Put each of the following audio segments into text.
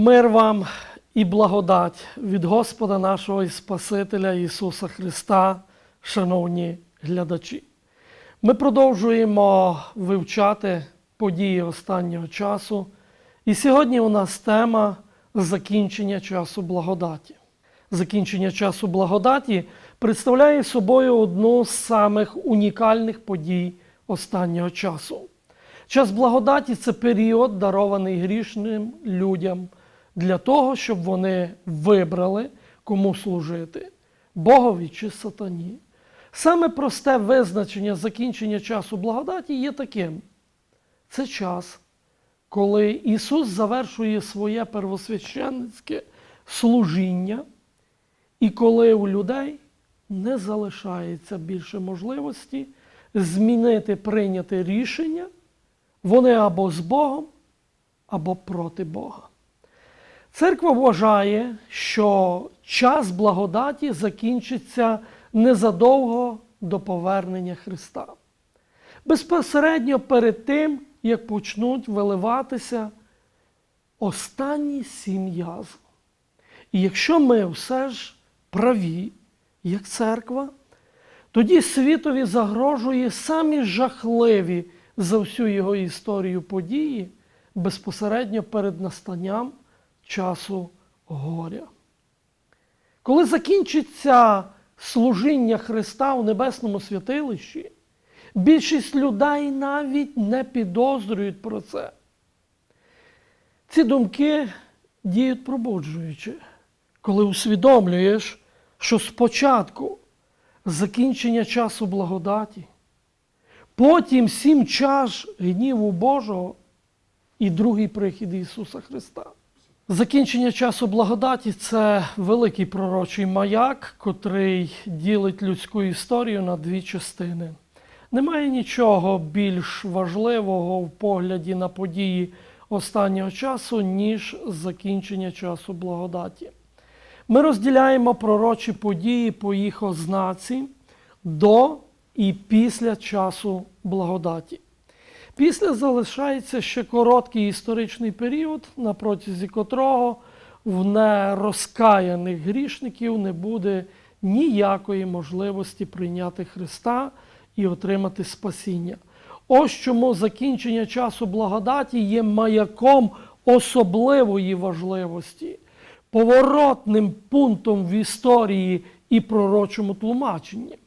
Мир вам і благодать від Господа нашого і Спасителя Ісуса Христа, шановні глядачі. Ми продовжуємо вивчати події останнього часу. І сьогодні у нас тема закінчення часу благодаті. Закінчення часу благодаті представляє собою одну з самих унікальних подій останнього часу. Час благодаті це період, дарований грішним людям для того, щоб вони вибрали, кому служити Богові чи сатані. Саме просте визначення закінчення часу благодаті є таким: це час, коли Ісус завершує своє первосвященницьке служіння, і коли у людей не залишається більше можливості змінити прийняте рішення, вони або з Богом, або проти Бога. Церква вважає, що час благодаті закінчиться незадовго до повернення Христа. Безпосередньо перед тим, як почнуть виливатися останні сім язв. І якщо ми все ж праві, як церква, тоді світові загрожує самі жахливі за всю його історію події безпосередньо перед настанням часу горя. Коли закінчиться служіння Христа у небесному святилищі, більшість людей навіть не підозрюють про це. Ці думки діють пробуджуючи, коли усвідомлюєш, що спочатку закінчення часу благодаті, потім сім чаш гніву Божого і другий прихід Ісуса Христа. Закінчення часу благодаті це великий пророчий маяк, котрий ділить людську історію на дві частини. Немає нічого більш важливого в погляді на події останнього часу, ніж закінчення часу благодаті. Ми розділяємо пророчі події по їх ознаці до і після часу благодаті. Після залишається ще короткий історичний період, на протязі котрого в нерозкаяних грішників не буде ніякої можливості прийняти Христа і отримати спасіння. Ось чому закінчення часу благодаті є маяком особливої важливості, поворотним пунктом в історії і пророчому тлумаченні.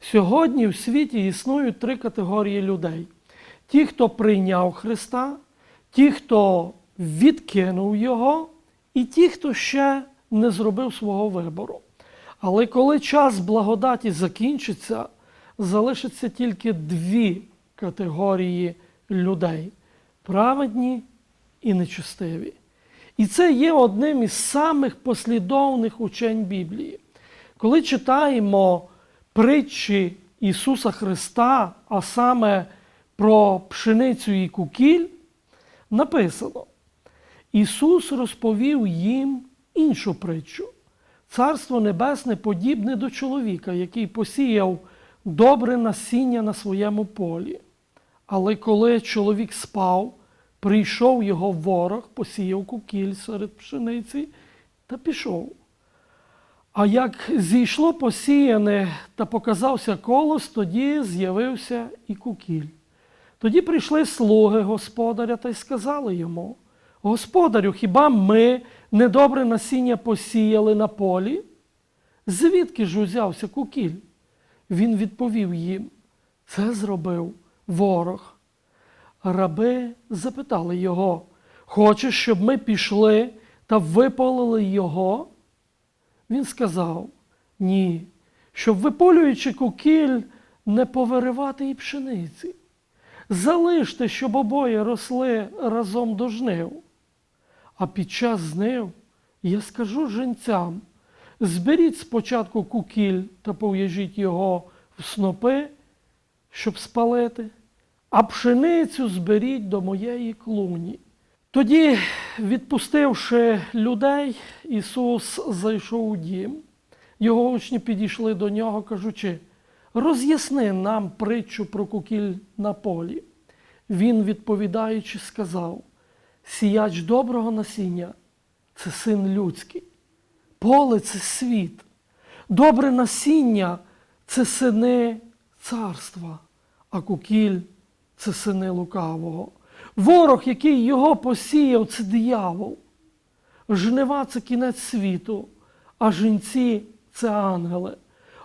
Сьогодні в світі існують три категорії людей ті, хто прийняв Христа, ті, хто відкинув Його, і ті, хто ще не зробив свого вибору. Але коли час благодаті закінчиться, залишиться тільки дві категорії людей праведні і нечестиві. І це є одним із самих послідовних учень Біблії. Коли читаємо притчі Ісуса Христа, а саме про пшеницю і кукіль, написано: Ісус розповів їм іншу притчу. Царство Небесне подібне до чоловіка, який посіяв добре насіння на своєму полі. Але коли чоловік спав, прийшов його ворог, посіяв кукіль серед пшениці та пішов. А як зійшло посіяне та показався колос, тоді з'явився і кукіль. Тоді прийшли слуги господаря та й сказали йому: Господарю, хіба ми недобре насіння посіяли на полі? Звідки ж узявся кукіль? Він відповів їм: Це зробив ворог. Раби запитали його: Хочеш, щоб ми пішли та випалили його? Він сказав: Ні, щоб виполюючи кукіль, не повиривати і пшениці. Залиште, щоб обоє росли разом до жнив. А під час жнив я скажу жінцям: зберіть спочатку кукіль та пов'яжіть його в снопи, щоб спалити, а пшеницю зберіть до моєї клуні. Тоді, відпустивши людей, Ісус зайшов у дім. Його учні підійшли до нього, кажучи, роз'ясни нам притчу про кукіль на полі. Він, відповідаючи, сказав: Сіяч доброго насіння це син людський. Поле це світ. Добре насіння це сини царства, а кукіль це сини лукавого. Ворог, який його посіяв, це диявол. Жнива це кінець світу, а жінці це ангели.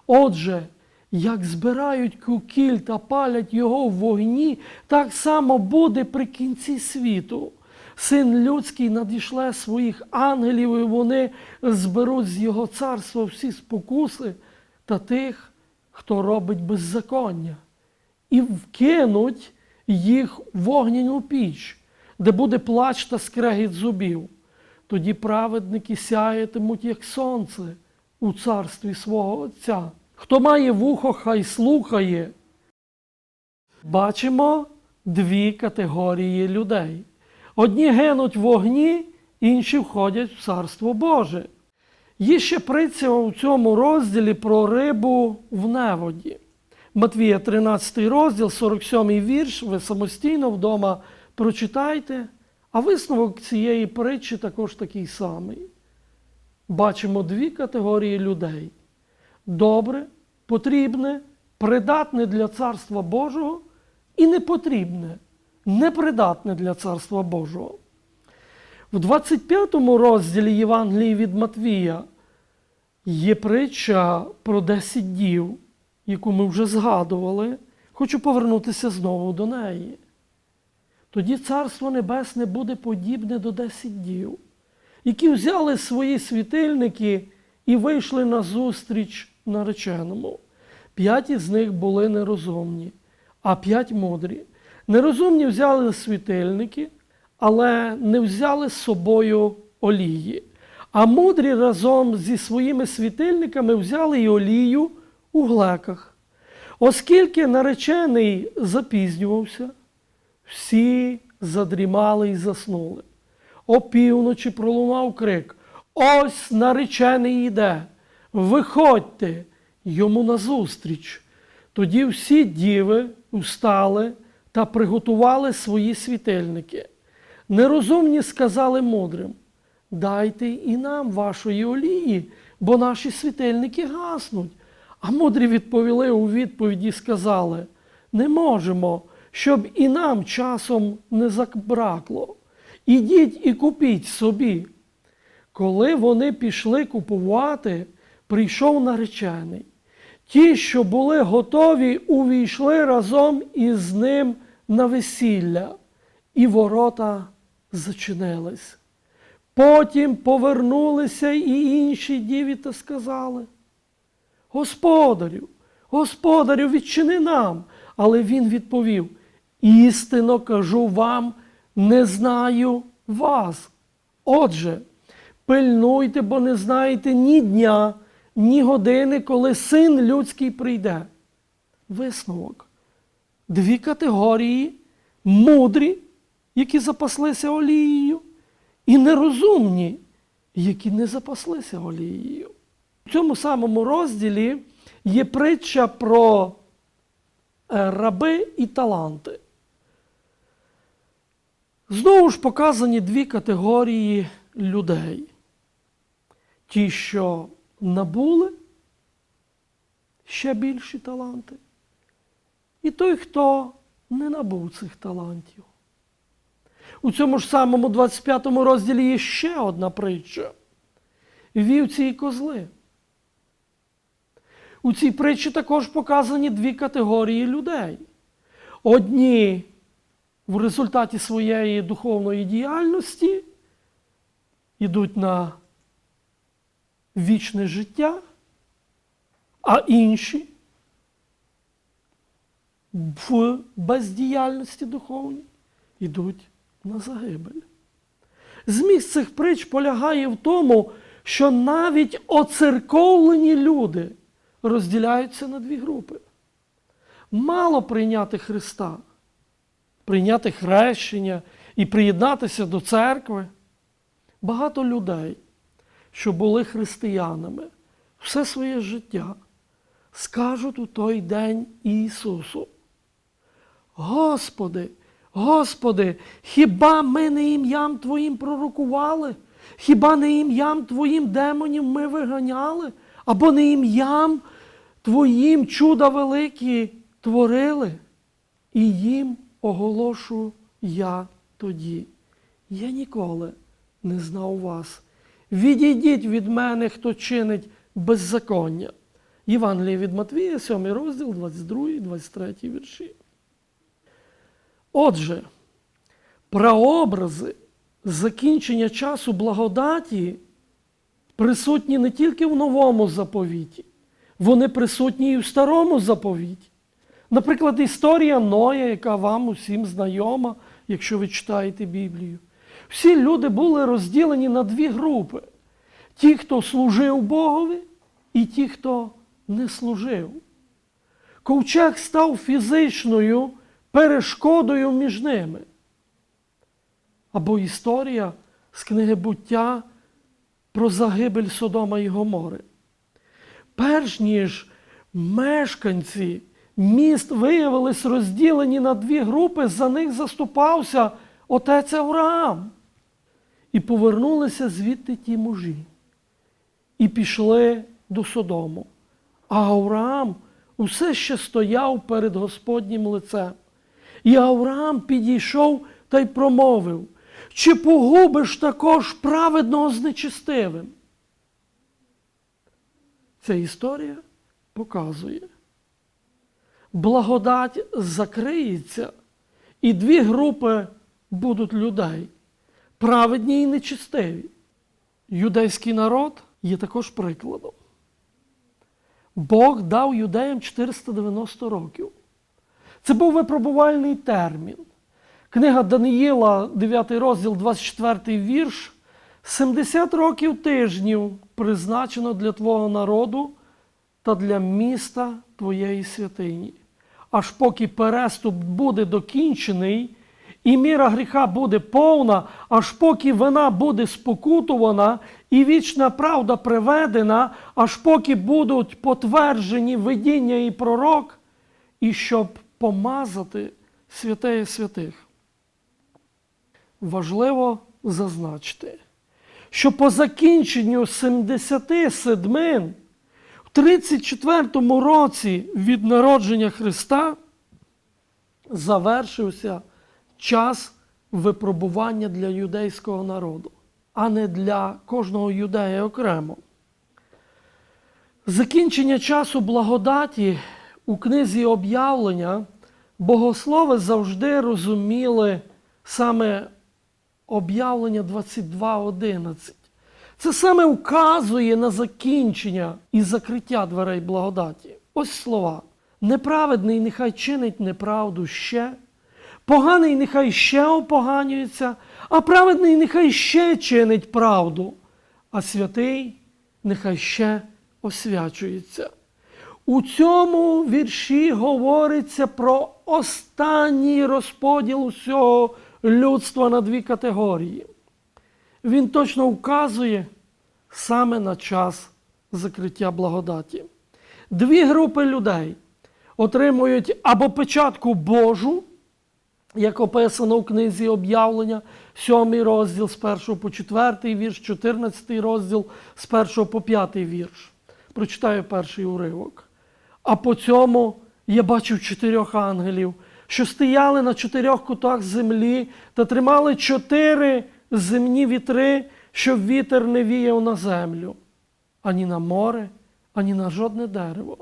Отже, як збирають кукіль та палять його в вогні, так само буде при кінці світу. Син людський надішле своїх ангелів, і вони зберуть з його царства всі спокуси та тих, хто робить беззаконня, і вкинуть їх в вогняну піч, де буде плач та скрегіт зубів. Тоді праведники сяятимуть, як сонце, у царстві свого Отця. Хто має вухо, хай слухає. Бачимо дві категорії людей. Одні гинуть в вогні, інші входять в Царство Боже. Є ще притча у цьому розділі про рибу в неводі. Матвія 13 розділ, 47 вірш. Ви самостійно вдома прочитайте. А висновок цієї притчі також такий самий. Бачимо дві категорії людей: добре, потрібне, придатне для Царства Божого і непотрібне, непридатне для Царства Божого. В 25 розділі Євангелії від Матвія є притча про 10 дів, яку ми вже згадували. Хочу повернутися знову до неї. Тоді Царство Небесне буде подібне до 10 дів, які взяли свої світильники і вийшли на зустріч нареченому. П'ять із них були нерозумні, а п'ять мудрі. Нерозумні взяли світильники, але не взяли з собою олії. А мудрі разом зі своїми світильниками взяли і олію у глеках. Оскільки наречений запізнювався, всі задрімали і заснули. Опівночі пролунав крик: Ось наречений іде, виходьте йому назустріч. Тоді всі діви встали та приготували свої світильники. Нерозумні сказали мудрим: Дайте і нам вашої олії, бо наші світильники гаснуть. А мудрі відповіли у відповіді сказали: Не можемо, щоб і нам часом не забракло. Ідіть і купіть собі. Коли вони пішли купувати, прийшов наречений. Ті, що були готові, увійшли разом із ним на весілля, і ворота зачинились. Потім повернулися і інші діві та сказали: Господарю, господарю, відчини нам. Але він відповів: істинно кажу вам, не знаю вас. Отже, пильнуйте, бо не знаєте ні дня, ні години, коли син людський прийде. Висновок. Дві категорії мудрі, які запаслися олією, і нерозумні, які не запаслися олією. В цьому самому розділі є притча про е, раби і таланти. Знову ж показані дві категорії людей. Ті, що набули ще більші таланти, і той, хто не набув цих талантів. У цьому ж самому 25 розділі є ще одна притча. Вівці і козли. У цій притчі також показані дві категорії людей. Одні в результаті своєї духовної діяльності йдуть на вічне життя, а інші в бездіяльності духовній йдуть на загибель. Зміст цих притч полягає в тому, що навіть оцерковлені люди розділяються на дві групи. Мало прийняти Христа, прийняти хрещення і приєднатися до церкви. Багато людей, що були християнами все своє життя, скажуть у той день Ісусу. Господи, Господи, хіба ми не ім'ям Твоїм пророкували? Хіба не ім'ям Твоїм демонів ми виганяли, або не ім'ям Твоїм чуда великі творили? І їм оголошу я тоді. Я ніколи не знав вас. Відійдіть від мене, хто чинить беззаконня. Євангеліє від Матвія, 7 розділ, 22, 23 вірші. Отже, прообрази закінчення часу благодаті присутні не тільки в новому заповіті, вони присутні і в старому заповіті. Наприклад, історія Ноя, яка вам усім знайома, якщо ви читаєте Біблію. Всі люди були розділені на дві групи: ті, хто служив Богові, і ті, хто не служив. Ковчег став фізичною перешкодою між ними. Або історія з книги буття про загибель Содома і Гомори. Перш ніж мешканці міст виявились розділені на дві групи, за них заступався отець Авраам. І повернулися звідти ті мужі. І пішли до Содому. А Авраам усе ще стояв перед Господнім лицем. І Авраам підійшов та й промовив, чи погубиш також праведного з нечистивим? Ця історія показує. Благодать закриється, і дві групи будуть людей праведні і нечистиві. Юдейський народ є також прикладом. Бог дав юдеям 490 років. Це був випробувальний термін. Книга Даниїла, 9 розділ, 24 вірш. 70 років тижнів призначено для Твого народу та для міста Твоєї святині. Аж поки переступ буде докінчений, і міра гріха буде повна, аж поки вина буде спокутувана, і вічна правда приведена, аж поки будуть потверджені видіння і пророк, і щоб помазати святеє святих. Важливо зазначити, що по закінченню 70 седмин в 34 році від народження Христа завершився час випробування для юдейського народу, а не для кожного юдея окремо. Закінчення часу благодаті у книзі об'явлення богослови завжди розуміли саме об'явлення 22.11. Це саме вказує на закінчення і закриття дверей благодаті. Ось слова. Неправедний нехай чинить неправду ще, поганий нехай ще опоганюється, а праведний нехай ще чинить правду, а святий нехай ще освячується. У цьому вірші говориться про останній розподіл усього людства на дві категорії. Він точно вказує саме на час закриття благодаті. Дві групи людей отримують або печатку Божу, як описано в книзі об'явлення, 7 розділ з 1 по 4 вірш, 14 розділ з 1 по 5 вірш. Прочитаю перший уривок. А по цьому я бачив чотирьох ангелів, що стояли на чотирьох кутах землі та тримали чотири земні вітри, щоб вітер не віяв на землю, ані на море, ані на жодне дерево.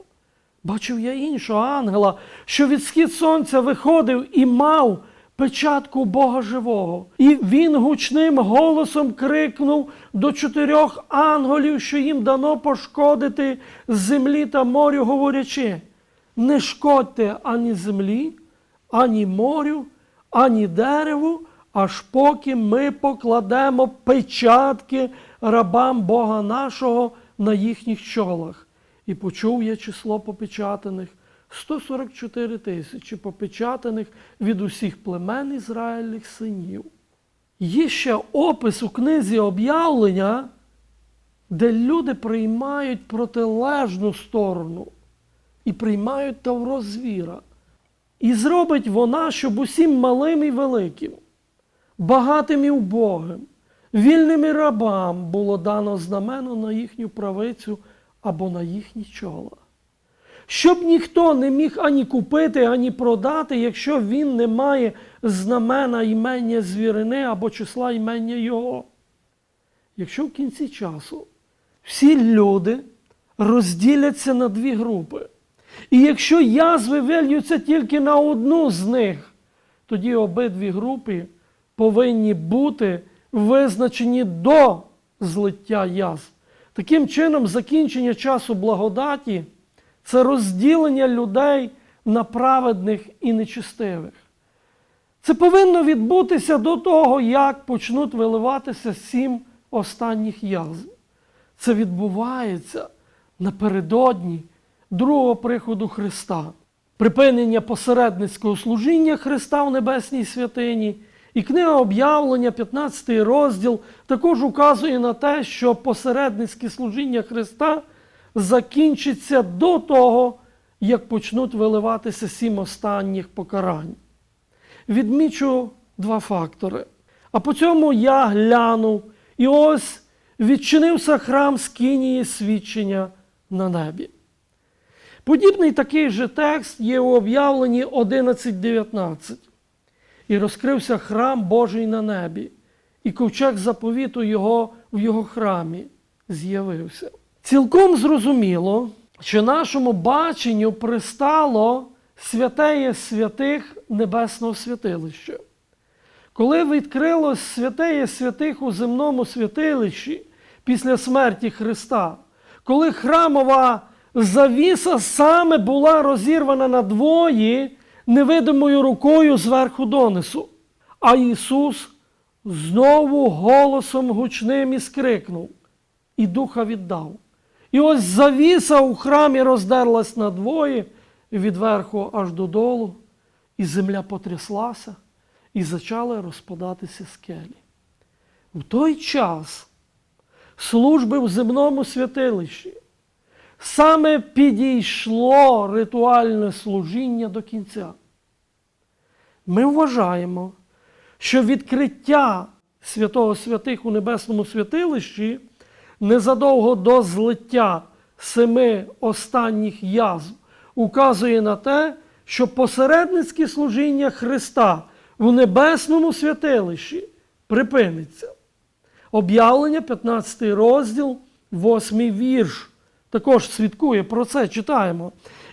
Бачив я іншого ангела, що від схід сонця виходив і мав печатку Бога живого. І він гучним голосом крикнув до чотирьох ангелів, що їм дано пошкодити землі та морю, говорячи: не шкодьте ані землі, ані морю, ані дереву, аж поки ми покладемо печатки рабам Бога нашого на їхніх чолах. І почув я число попечатаних 144 тисячі попечатаних від усіх племен Ізраїльних синів. Є ще опис у книзі об'явлення, де люди приймають протилежну сторону і приймають тавро звіра. І зробить вона, щоб усім малим і великим, багатим і убогим, Вільним і рабам було дано знамено на їхню правицю або на їхні чола. Щоб ніхто не міг ані купити, ані продати, якщо він не має знамена імення звірини або числа імення його. Якщо в кінці часу всі люди розділяться на дві групи, і якщо язви вильються тільки на одну з них, тоді обидві групи повинні бути визначені до злиття язв. Таким чином, закінчення часу благодаті це розділення людей на праведних і нечистивих. Це повинно відбутися до того, як почнуть виливатися сім останніх язв. Це відбувається напередодні другого приходу Христа, припинення посередницького служіння Христа в Небесній святині. І книга об'явлення, 15 розділ, також указує на те, що посередницьке служіння Христа закінчиться до того, як почнуть виливатися сім останніх покарань. Відмічу два фактори. А по цьому я глянув, і ось відчинився храм скинії свідчення на небі. Подібний такий же текст є у об'явленні 11.19. І розкрився храм Божий на небі, і ковчег заповіту його в його храмі з'явився. Цілком зрозуміло, що нашому баченню пристало святеє святих Небесного святилища. Коли відкрилось святеє святих у земному святилищі після смерті Христа, коли храмова завіса саме була розірвана на двої невидимою рукою зверху донизу, а Ісус знову голосом гучним і скрикнув, і духа віддав. І ось завіса у храмі роздерлась надвоє від верху аж додолу, і земля потряслася, і почали розпадатися скелі. В той час служби в земному святилищі саме підійшло ритуальне служіння до кінця. Ми вважаємо, що відкриття святого святих у небесному святилищі незадовго до злиття семи останніх язв указує на те, що посередницьке служіння Христа в небесному святилищі припиниться. Об'явлення, 15 розділ, 8 вірш. Також свідкує про це, читаємо.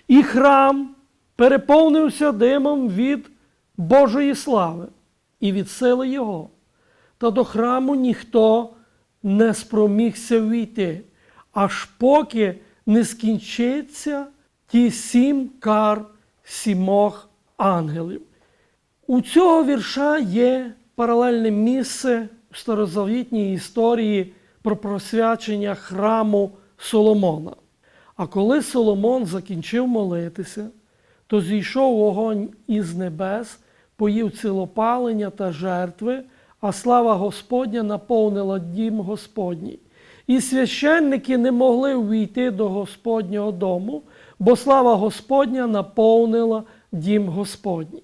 І храм переповнився димом від Божої слави і від сили Його. Та до храму ніхто не спромігся війти, аж поки не скінчиться ті сім кар сімох ангелів. У цього вірша є паралельне місце в старозавітній історії про просвячення храму Соломона. А коли Соломон закінчив молитися, то зійшов вогонь із небес, поїв цілопалення та жертви, а слава Господня наповнила дім Господній. І священники не могли увійти до Господнього дому, бо слава Господня наповнила дім Господній.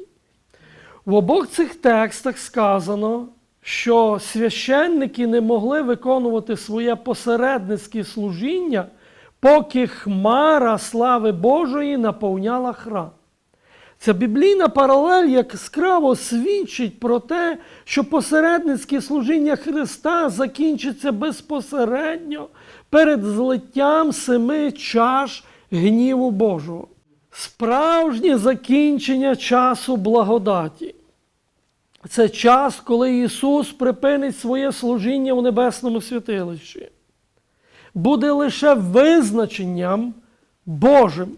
В обох цих текстах сказано, що священники не могли виконувати своє посередницьке служіння, поки хмара слави Божої наповняла храм. Ця біблійна паралель яскраво свідчить про те, що посередницьке служіння Христа закінчиться безпосередньо перед злиттям семи чаш гніву Божого. Справжнє закінчення часу благодаті. Це час, коли Ісус припинить своє служіння у небесному святилищі. Буде лише визначенням Божим,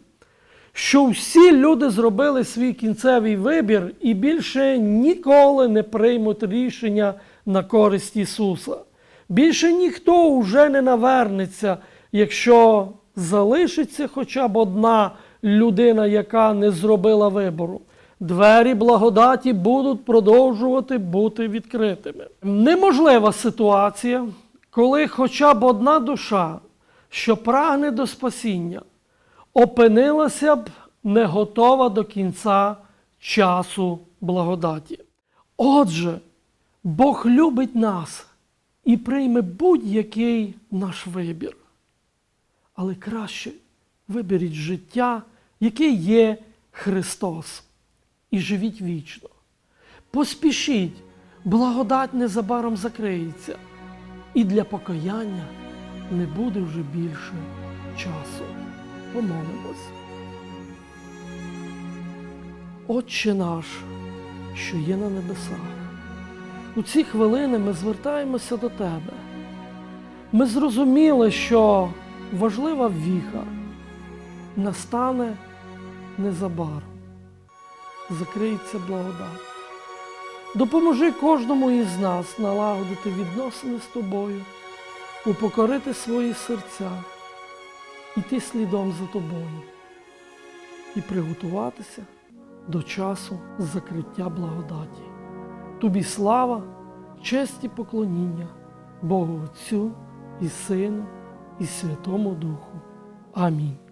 що всі люди зробили свій кінцевий вибір і більше ніколи не приймуть рішення на користь Ісуса. Більше ніхто вже не навернеться, якщо залишиться хоча б одна людина, яка не зробила вибору. Двері благодаті будуть продовжувати бути відкритими. Неможлива ситуація, коли хоча б одна душа, що прагне до спасіння, опинилася б не готова до кінця часу благодаті. Отже, Бог любить нас і прийме будь-який наш вибір. Але краще виберіть життя, яке є Христос, і живіть вічно. Поспішіть, благодать незабаром закриється, і для покаяння не буде вже більше часу. Помолимось. Отче наш, що є на небесах, у ці хвилини ми звертаємося до Тебе. Ми зрозуміли, що важлива віха настане незабаром. Закриється благодать. Допоможи кожному із нас налагодити відносини з тобою, упокорити свої серця, йти слідом за тобою і приготуватися до часу закриття благодаті. Тобі слава, честь і поклоніння Богу Отцю і Сину, і Святому Духу. Амінь.